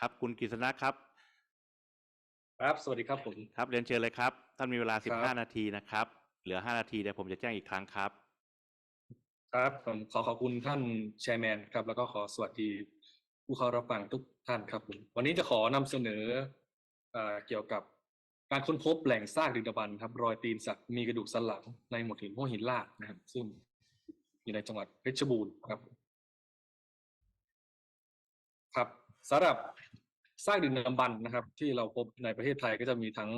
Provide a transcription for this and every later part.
ครับ คุณกฤษณะครับ ครับ สวัสดีครับผม ครับเรียนเชิญเลยครับ ท่านมีเวลาครับ15นาทีนะครับ เหลือ5นาทีเดี๋ยวผมจะแจ้งอีกครั้งครับ ครับผมขอขอบคุณท่านแชร์แมนครับ แล้วก็ขอสวัสดีผู้เข้ารับฟังทุกท่านครับผมวันนี้จะขอนำเสนอเอ่อเกี่ยวกับการค้นพบแหล่งซากดึกดำบรรพ์ครับรอยตีนสัตว์มีกระดูกสันหลังในหมวดหินห้วยหินลาดนะครับ ซึ่งอยู่ในจังหวัดเพชรบูรณ์ครับ สำหรับซากดึกดำบรรนะครับ ที่เราพบในประเทศไทยก็จะมีทั้ง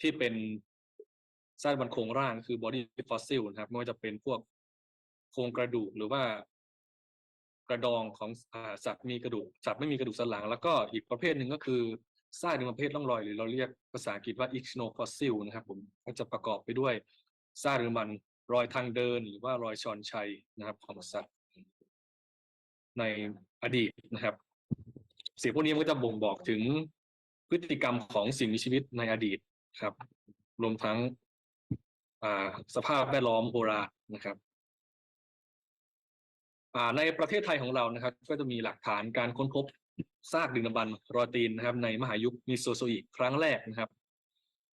ที่เป็นซากดึกดำบรรพ์โครงร่างคือ body fossil นะครับไม่ว่าจะเป็นพวกโครงกระดูกหรือว่ากระดองของอสัตว์มีกระดูกสัตว์ไม่มีกระดูกสันหลัง แล้วก็อีกประเภทหนึ่งก็คือซากดึกดำบรรพ์ประเภทร่องรอยหรือเราเรียกภาษาอังกฤษว่า ichthyofossil นะครับผมก็จะประกอบไปด้วยซากดึกดำบรรพ์รอยทางเดิน หรือว่ารอยชอนชัยนะครับของสัตว์ในอดีตนะครับ สิ่งพวกนี้มันก็จะบ่งบอกถึงพฤติกรรมของสิ่งมีชีวิตในอดีตครับ รวมทั้งอ่าสภาพแวดล้อมโบราณนะครับอ่าในประเทศไทยของเรานะครับ ก็จะมีหลักฐานการค้นพบซากดึกดำบรรรอยตีนนะครับ ในมหายุคมิโซโซอิกครั้งแรกนะครับ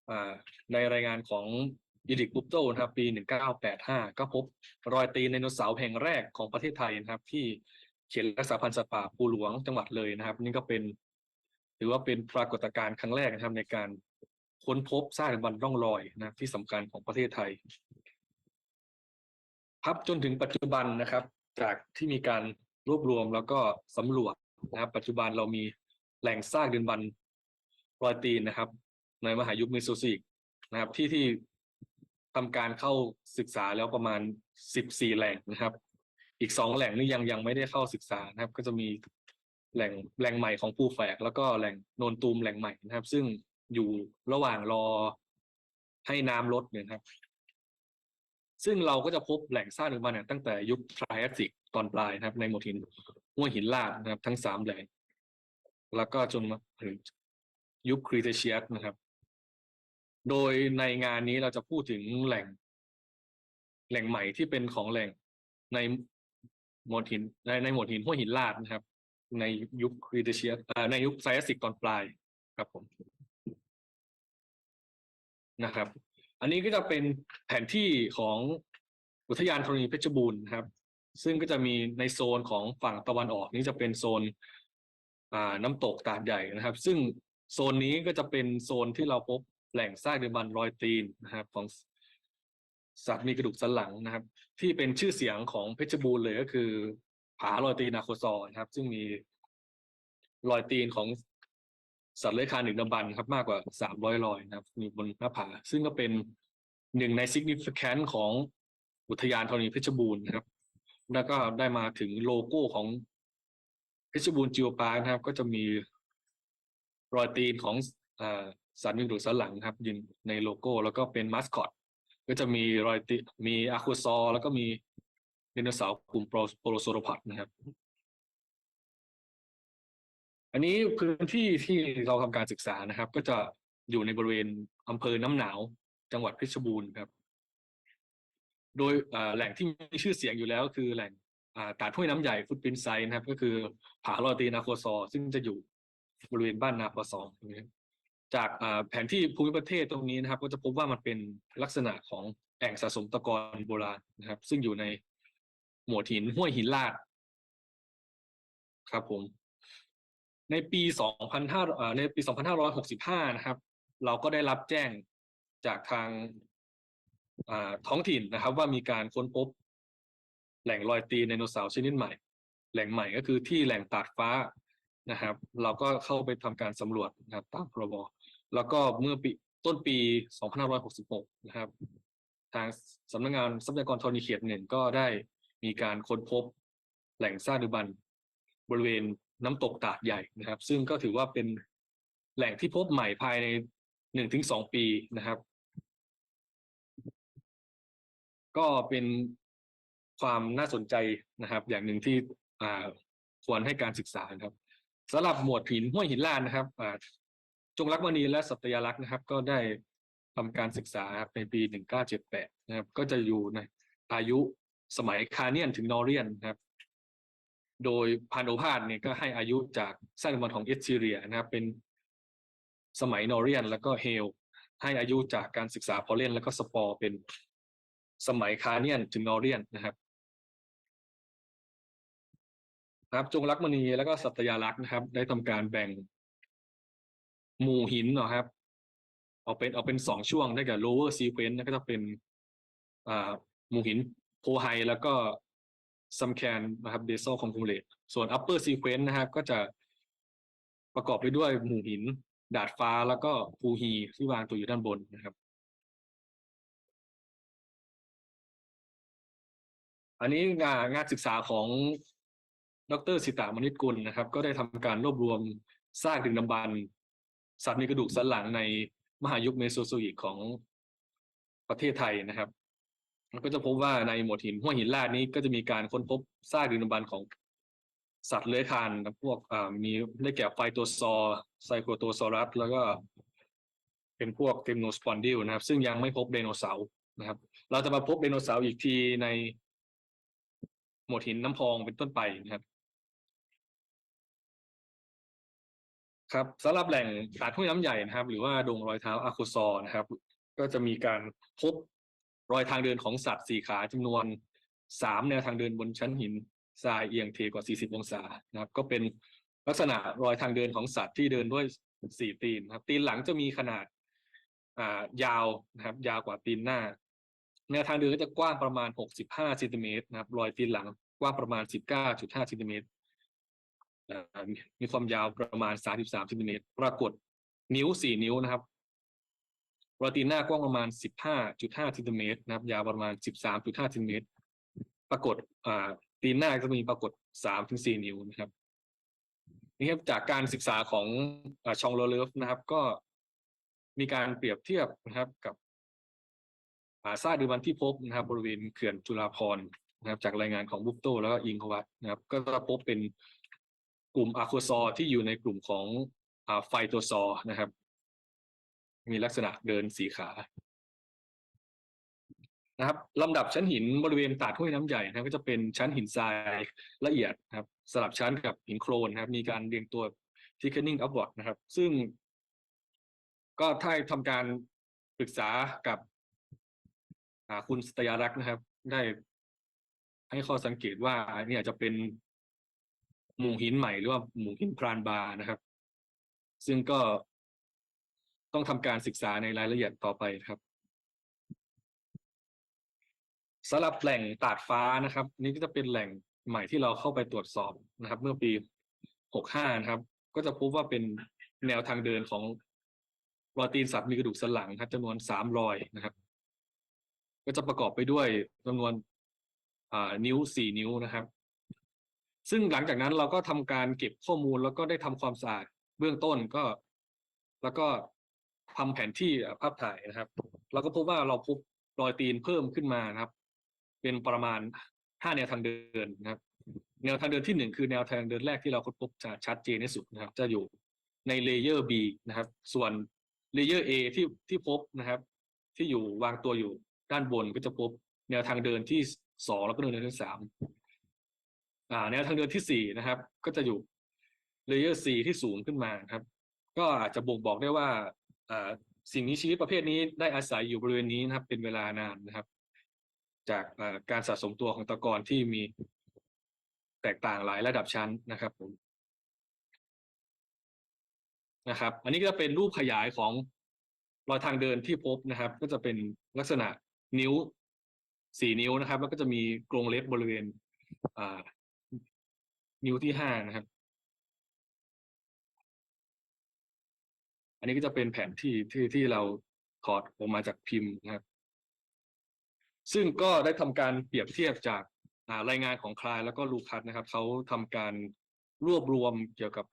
อ่าในรายงานของยิดิกบุปโตนะครับ ปี 1985 ก็พบรอยตีนไดโนเสาร์แห่งแรกของประเทศไทยนะครับ ที่ เขตรักษาพันธุ์สัตว์ป่าภูหลวงจังหวัดเลยนะครับ นี่ก็เป็นถือว่าเป็นปรากฏการณ์ครั้งแรกนะครับในการค้นพบซากดึกดำบรรพ์ร่องรอยนะที่สำคัญของประเทศไทยครับจนถึงปัจจุบันนะครับ จากที่มีการรวบรวมแล้วก็สำรวจนะครับ ปัจจุบันเรามีแหล่งซากดึกดำบรรพ์รอยตีนนะครับ ในมหายุคเมโซซิกนะครับที่ที่ทำการเข้าศึกษาแล้วประมาณ 14 แหล่งนะครับ อีกสองแหล่งนี่ยังยังไม่ได้เข้าศึกษานะครับ ก็จะมีแหล่งแหล่งใหม่ของภูแฝก แล้วก็แหล่งโนนตูมแหล่งใหม่นะครับ ซึ่งอยู่ระหว่างรอให้น้ำลดเนี่ยนะครับ ซึ่งเราก็จะพบแหล่งซากดึกดำเนี่ยตั้งแต่ยุคไทรแอสซิกตอนปลายนะครับ ในหมดหินห้วยหินลาดนะครับ ทั้งสามแหล่งแล้วก็จนมาถึงยุคครีเทเชียสนะครับ โดยในงานนี้เราจะพูดถึงแหล่ง แหล่งใหม่ที่เป็นของแหล่งใน หมดหินในในหมดหินห้วยหินลาดนะครับ ในยุคครีเทเชียในยุคไซแอสซิกตอนปลายครับผมนะครับ อันนี้ก็จะเป็นแผนที่ของอุทยานธรณีเพชรบูรณ์นะครับ ซึ่งก็จะมีในโซนของฝั่งตะวันออกนี้จะเป็นโซนอ่าน้ำตกตาดใหญ่นะครับ ซึ่งโซนนี้ก็จะเป็นโซนที่เราพบแหล่งซากดึกดำบรรพ์รอยตีนนะครับ ของ สัตว์มีกระดูกสันหลังนะครับ ที่เป็นชื่อเสียงของเพชรบูรณ์เลยก็คือ ผารอยตีนาโคซอนะครับ ซึ่งมีรอยตีนของสัตว์เลื้อยคลานดึกดำบรรพ์ครับมากกว่าสามร้อยรอยนะครับ มีบนหน้าผา ซึ่งก็เป็นหนึ่งใน significant ของอุทยานธรณีเพชรบูรณ์นะครับ แล้วก็ได้มาถึงโลโก้ของเพชรบูรณ์จิวปาร์นะครับ ก็จะมีรอยตีนของอสัตว์มีกระดูกสันหลังครับยืนในโลโก้ แล้วก็เป็นมาสคอต ก็จะมีรอยตีมีอะคูซอร์แล้วก็มีไดโนเสาร์กลุ่มโปรโปรโซโรพอดนะครับ อันนี้พื้นที่ที่เราทำการศึกษานะครับ ก็จะอยู่ในบริเวณอำเภอน้ำหนาว จังหวัดเพชรบูรณ์ครับ โดยแหล่งที่มีชื่อเสียงอยู่แล้วคือแหล่งตาดห้วยน้ำใหญ่ฟุตปินไซนะครับ ก็คือผาลอตีนาโคซอซึ่งจะอยู่บริเวณบ้านนาปอซองนะครับ จากแผนที่ภูมิประเทศตรงนี้นะครับ ก็จะพบว่ามันเป็นลักษณะของแอ่งสะสมตะกอนโบราณนะครับ ซึ่งอยู่ในหมวดหินห้วยหินลาดครับผมในปี2005ในปี 2565 นะครับ เราก็ได้รับแจ้งจากทางาท้องถิ่นนะครับ ว่ามีการค้นพบ แหล่งรอยตีนไดโนเสาร์ชนิดใหม่ แหล่งใหม่ก็คือที่แหล่งตาดฟ้านะครับ เราก็เข้าไปทำการสำรวจนะครับตามพรบ แล้วก็เมื่อปีต้นปี 2566 นะครับ ทางสำนักงานทรัพยากรธรณีเขตหนึ่งก็ได้มีการค้นพบแหล่งซาดึกดำบรรพ์บริเวณน้ำตกตาดใหญ่นะครับ ซึ่งก็ถือว่าเป็นแหล่งที่พบใหม่ภายในหนึ่งถึงสองปีนะครับ ก็เป็นความน่าสนใจนะครับ อย่างหนึ่งที่ควรให้การศึกษาครับสำหรับหมวดหินห้วยหินลาดนะครับ งรักมณีและสัตยลักษณ์นะครับ ก็ได้ทำการศึกษาในปี 1978 นะครับ ก็จะอยู่ในอายุสมัยคาเนียนถึงนอเรียนนะครับ โดยพานโอพาสเนี่ยก็ให้อายุจากสร้างมันของเอสซีเรียนะครับ เป็นสมัยนอเรียนแล้วก็เฮล ให้อายุจากการศึกษาพอลเลนแล้วก็สปอร์เป็นสมัยคาเนียนถึงนอเรียนนะครับครับจงรักมณีแล้วก็สัตยาลักษณ์นะครับ ได้ทำการแบ่ง หมู่หินเนาะครับออกเป็นออกเป็นสองช่วงได้แก่ lower sequence นะก็จะเป็นอ่าหมู่หินโพไฮแล้วก็ซัมแคนนะครับเดซ l ลคอมคูเลตส่วน upper sequence นะครับ ก็จะประกอบไปด้วยหมู่หิน ดาดฟ้าแล้วก็ภูฮีที่วางตัวอยู่ด้านบนนะครับ อันนี้งานงานศึกษาของดรสิตามณิตกุลนะครับ ก็ได้ทำการรวบรวมซากดึกดำบรร สัตว์มีกระดูกสันหลังในมหายุคเมโซโซอิกของประเทศไทยนะครับก็จะพบว่าในหมวดหินห้วยหินลาดนี้ก็จะมีการค้นพบซากดึกดำบรรของสัตว์เลื้อยคลานนะพวกมีได้แก่ไฟตัวซอไซโครโตซอรัส แล้วก็เป็นพวกเทมโนสปอนดิลนะครับ ซึ่งยังไม่พบไดโนเสาร์นะครับ เราจะมาพบไดโนเสาร์อีกทีในหมวดหินน้ำพองเป็นต้นไปนะครับ ครับสำหรับแหล่งตาดห้วยน้ำใหญ่นะครับ หรือว่าดงรอยเท้าอาโคซอนะครับ ก็จะมีการพบรอยทางเดินของสัตว์สี่ขาจำนวนสามแนวทางเดินบนชั้นหินทรายเอียงเทกว่า 40 องศานะครับ ก็เป็นลักษณะรอยทางเดินของสัตว์ที่เดินด้วยสี่ตีนครับ ตีนหลังจะมีขนาดอ่ายาวนะครับ ยาวกว่าตีนหน้า แนวทางเดินก็จะกว้างประมาณ 65เซนติเมตรนะครับ รอยตีนหลังกว้างประมาณ 19.5เซนติเมตร มีความยาวประมาณ 33เซนติเมตรปรากฏนิ้ว 4 นิ้วนะครับรตีนหน้ากว้างประมาณ 15.5เซนติเมตรนะครับ ยาวประมาณ 13.5เซนติเมตรปรากฏตีนหน้าจะมีปรากฏ 3-4 นิ้วนะครับนี่ครับจากการศึกษาของอชองโรเลฟนะครับ ก็มีการเปรียบเทียบนะครับกับอ่าซากดึกดำบรรพ์ที่พบนะครับ บริเวณเขื่อนจุฬาภรนะครับ จากรายงานของบุกโตแล้วก็อิงควัตนะครับ ก็จะพบเป็น กลุ่มอะโคซอร์ที่อยู่ในกลุ่มของอไฟโตซอร์นะครับ มีลักษณะเดินสีขานะครับลำดับชั้นหินบริเวณตาดห้วยน้ำใหญ่นะครับก็จะเป็นชั้นหินทรายละเอียดนะครับสลับชั้นกับหินโครนนะครับ มีการเรียงตัว thickening upward นะครับ ซึ่ง ก็ถ้าทำการปรึกษากับคุณสตยารักษ์นะครับ ได้ให้ข้อสังเกตว่าเนี่ยจะเป็น หมู่หินใหม่หรือว่าหมู่หินพรานบาร์นะครับ ซึ่งก็ต้องทำการศึกษาในรายละเอียดต่อไปครับสำหรับแหล่งตาดฟ้านะครับ นี่ก็จะเป็นแหล่งใหม่ที่เราเข้าไปตรวจสอบนะครับ เมื่อปี 65 นะครับ ก็จะพบว่าเป็นแนวทางเดินของรอยตีนสัตว์มีกระดูกสันหลังครับจำนวนสามรอยนะครับ ก็จะประกอบไปด้วยจำนวนนิ้วสี่นิ้วนะครับ ซึ่งหลังจากนั้นเราก็ทำการเก็บข้อมูลแล้วก็ได้ทำความสะอาดเบื้องต้นก็ แล้วก็ทำแผนที่ภาพถ่ายนะครับ เราก็พบว่าเราพบรอยตีนเพิ่มขึ้นมานะครับ เป็นประมาณห้าแนวทางเดินนะครับ แนวทางเดินที่หนึ่งคือแนวทางเดินแรกที่เราค้นพบจะชัดเจนที่สุดนะครับ จะอยู่ในเลเยอร์ B นะครับ ส่วนเลเยอร์ A ที่ที่พบนะครับ ที่อยู่วางตัวอยู่ด้านบนก็จะพบแนวทางเดินที่สองแล้วก็แนวทางเดินที่สาม แนวทางเดินที่สี่นะครับ ก็จะอยู่เลเยอร์ C ที่สูงขึ้นมาครับ ก็อาจจะบ่งบอกได้ว่าสิ่งมีชีวิตประเภทนี้ได้อาศัยอยู่บริเวณนี้นะครับ เป็นเวลานานนะครับ จากการสะสมตัวของตะกอนที่มีแตกต่างหลายระดับชั้นนะครับผมนะครับ อันนี้ก็จะเป็นรูปขยายของรอยทางเดินที่พบนะครับ ก็จะเป็นลักษณะนิ้วสี่นิ้วนะครับ แล้วก็จะมีกรงเล็บบริเวณ นิ้วที่ห้านะครับ อันนี้ก็จะเป็นแผนที่ที่ที่เราถอดออกมาจากพิมพ์นะครับ ซึ่งก็ได้ทำการเปรียบเทียบจาการายงานของคลายแล้วก็ลูคัสนะครับเขาทำการรวบรวมเกี่ยวกับ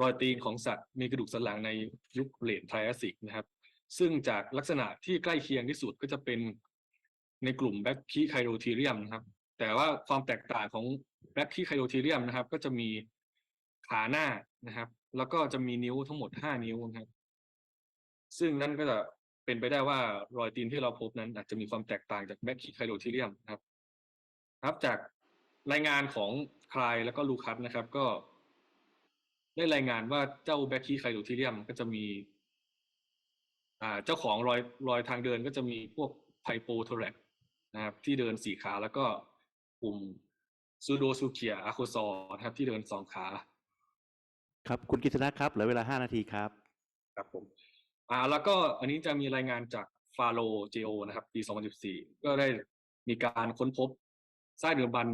รอยตีนของสัตว์มีกระดูกสันหลังในยุคเลนไทรอสิกนะครับ ซึ่งจากลักษณะที่ใกล้เคียงที่สุดก็จะเป็นในกลุ่มแบคคีไคโรทีเรียมนะครับ แต่ว่าความแตกต่างของแบคคีไคโรทีเรียมนะครับ ก็จะมีขาหน้านะครับ แล้วก็จะมีนิ้วทั้งหมดห้านิ้วนะครับ ซึ่งนั่นก็จะเป็นไปได้ว่ารอยตีนที่เราพบนั้น อาจจะมีความแตกต่างจากแบคคีไคโรทีเรียมนะครับครับจากรายงานของคลายแล้วก็ลูคัสนะครับ ก็ ได้รายงานว่าเจ้าแบคคีไคโดทีเรียมก็จะมี อ่า เจ้าของรอยรอยทางเดินก็จะมีพวกไพโปโทแรกนะครับ ที่เดินสี่ขาแล้วก็ กลุ่มซูโดซูเคียอะโคซอนะครับที่เดินสองขา ครับคุณกิษณะครับเหลือเวลาห้านาทีครับ ครับผมอ่าแล้วก็อันนี้จะมีรายงานจากฟาโ o เจโอนะครับ ปี 2014 ก็ได้มีการค้นพบไส้เดือนบัน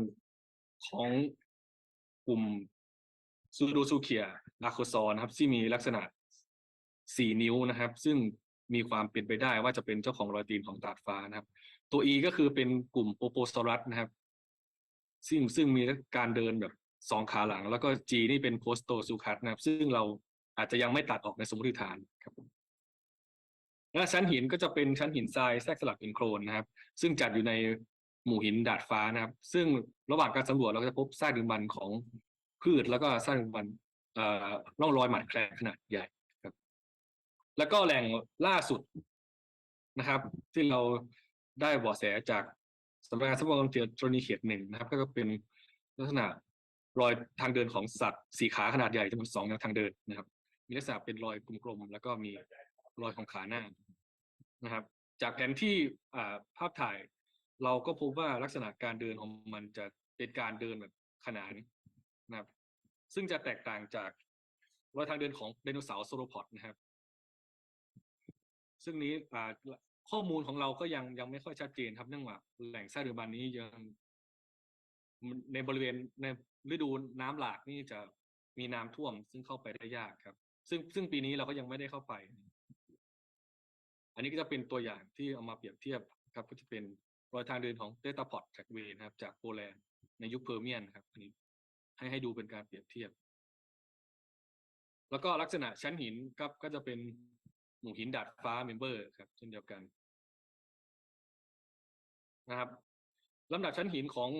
ของกลุ่มซูโดซูเคียอาโคซอนะครับ ที่มีลักษณะสี่นิ้วนะครับ ซึ่งมีความเป็นไปได้ว่าจะเป็นเจ้าของรอยตีนของตาดฟ้านะครับ ตัว E ก็คือเป็นกลุ่มโปโปซอรัสนะครับ ซึ่งซึ่งมีการเดินแบบสองขาหลัง แล้วก็ G นี่เป็นโพสโตซูคัสนะครับ ซึ่งเราอาจจะยังไม่ตัดออกในสมมติฐานครับผมและชั้นหินก็จะเป็นชั้นหินทรายแทรกสลับหินโครนนะครับ ซึ่งจัดอยู่ในหมู่หินดาดฟ้านะครับ ซึ่งระหว่างการสำรวจเราก็จะพบซากดึงบันของพืชแล้วก็ซากดึงบันเอ่อร่องรอยหมัดแคลงขนาดใหญ่ครับ แล้วก็แหล่งล่าสุดนะครับ ที่เราได้บาะแสจาก สำนักงานทรัพยากรธรณีเขตหนึ่งนะครับ ก็จะเป็นลักษณะรอยทางเดินของสัตว์สี่ขาขนาดใหญ่จำนวนสองแนวทางเดินนะครับ มีลักษณะเป็นรอยกลมๆแล้วก็มีรอยของขาหน้านะครับ จากแผนที่ภาพถ่าย เราก็พบว่าลักษณะการเดินของมันจะเป็นการเดินแบบขนานนะครับ ซึ่งจะแตกต่างจากรอยทางเดินของไดโนเสาร์โซโรพอดนะครับ ซึ่งนี้อ่า ข้อมูลของเราก็ยังยังไม่ค่อยชัดเจนครับเนื่องจากแหล่งไส้เดือนบันนี้ยังในบริเวณในฤดูน้ำหลากนี่จะมีน้ำท่วม ซึ่งเข้าไปได้ยากครับ ซึ่งซึ่งปีนี้เราก็ยังไม่ได้เข้าไป อันนี้ก็จะเป็นตัวอย่างที่เอามาเปรียบเทียบครับ ก็จะเป็นรอยทางเดินของเดตตาพอดจากเวนครับ จากโปแลนด์ในยุคเพอร์เมียนครับ อันนี้ให้ให้ดูเป็นการเปรียบเทียบ แล้วก็ลักษณะชั้นหินครับก็จะเป็นหมู่หินดาดฟ้าเมมเบอร์ครับเช่นเดียวกัน นะครับลำดับชั้นหินของ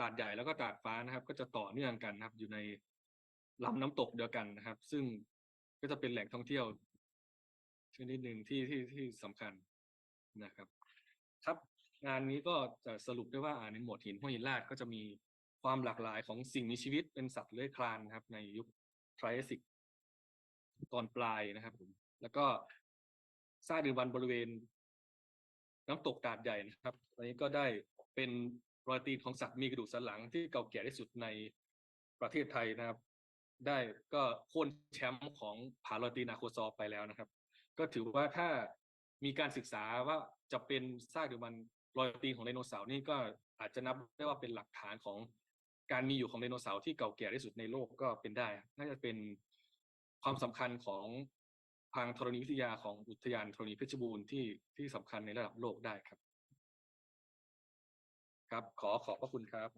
ตาดใหญ่แล้วก็ตาดฟ้านะครับ ก็จะต่อเนื่องกันนะครับ อยู่ในลำน้ำตกเดียวกันนะครับ ซึ่งก็จะเป็นแหล่งท่องเที่ยวชนิดหนึ่งที่ที่ที่สำคัญนะครับ ครับ งานนี้ก็จะสรุปได้ว่าในหมวดหินห้วยหินลาดก็จะมีความหลากหลายของสิ่งมีชีวิตเป็นสัตว์เลื้อยคลานนะครับ ในยุคไทรแอสิกตอนปลายนะครับผมแล้วก็ซากดึงวันบริเวณ น้ำตกตาดใหญ่นะครับอันนี้ก็ได้เป็นรอยตีนของสัตว์มีกระดูกสันหลังที่เก่าแก่ที่สุดในประเทศไทยนะครับ ได้ก็โค่นแชมป์ของผารอยตีนอาโคซอร์ไปแล้วนะครับ ก็ถือว่าถ้ามีการศึกษาว่าจะเป็นซากดึงวันรอยตีนของไดโนเสาร์นี่ก็อาจจะนับได้ว่าเป็นหลักฐานของการมีอยู่ของไดโนเสาร์ที่เก่าแก่ที่สุดในโลกก็เป็นได้ น่าจะเป็นความสำคัญของ ทางธรณีวิทยาของอุทยานธรณีเพชรบูรณ์ที่ที่สำคัญในระดับโลกได้ครับ ครับ ขอขอบพระคุณครับ